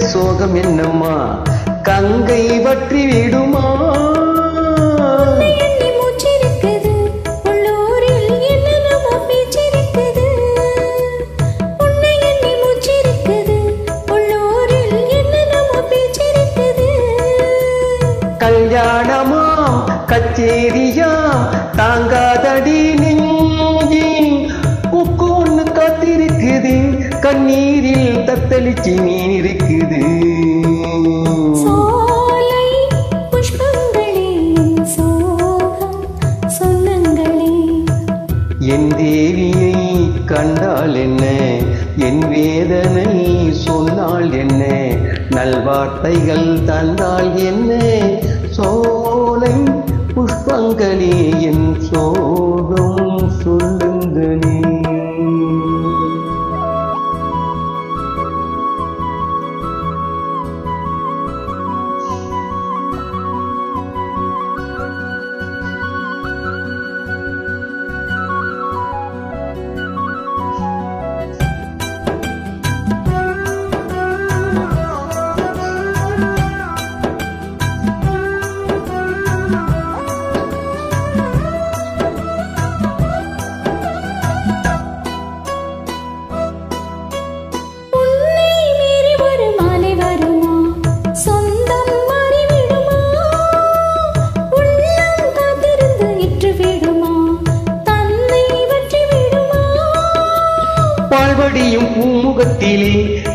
சோகம் என்னம்மா? கங்கை வற்றி விடுமா? உன்னை எண்ணி மூச்சிருக்குது, தேவியை கண்டால் என்ன? என் வேதனை சொன்னால் என்ன? நல்வார்த்தைகள் தந்தால் என்ன? சோலை புஷ்பங்களே என்ன? பால்வடியும் பூமுகத்திலே.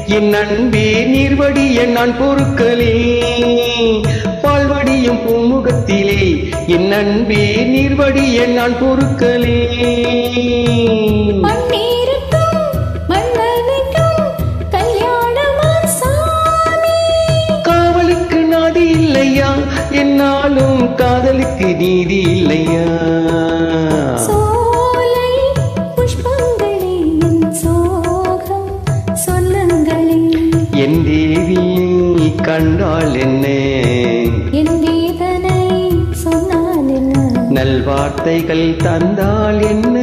என் அன்பே நீர்வடிய நான் பொருட்களே பால்வடியும் பூமுகத்திலே. என் அன்பே நீர்வடிய நான் மன்னனுக்கும் கல்யாணமா சாமி. காவலுக்கு நாதி இல்லையா? என்னாலும் காதலுக்கு நீதி இல்லையா? என் தேவியை கண்டால் என்ன? என் வேதனை சொன்னால் என்ன? நல்வார்த்தைகள் தந்தால் என்ன?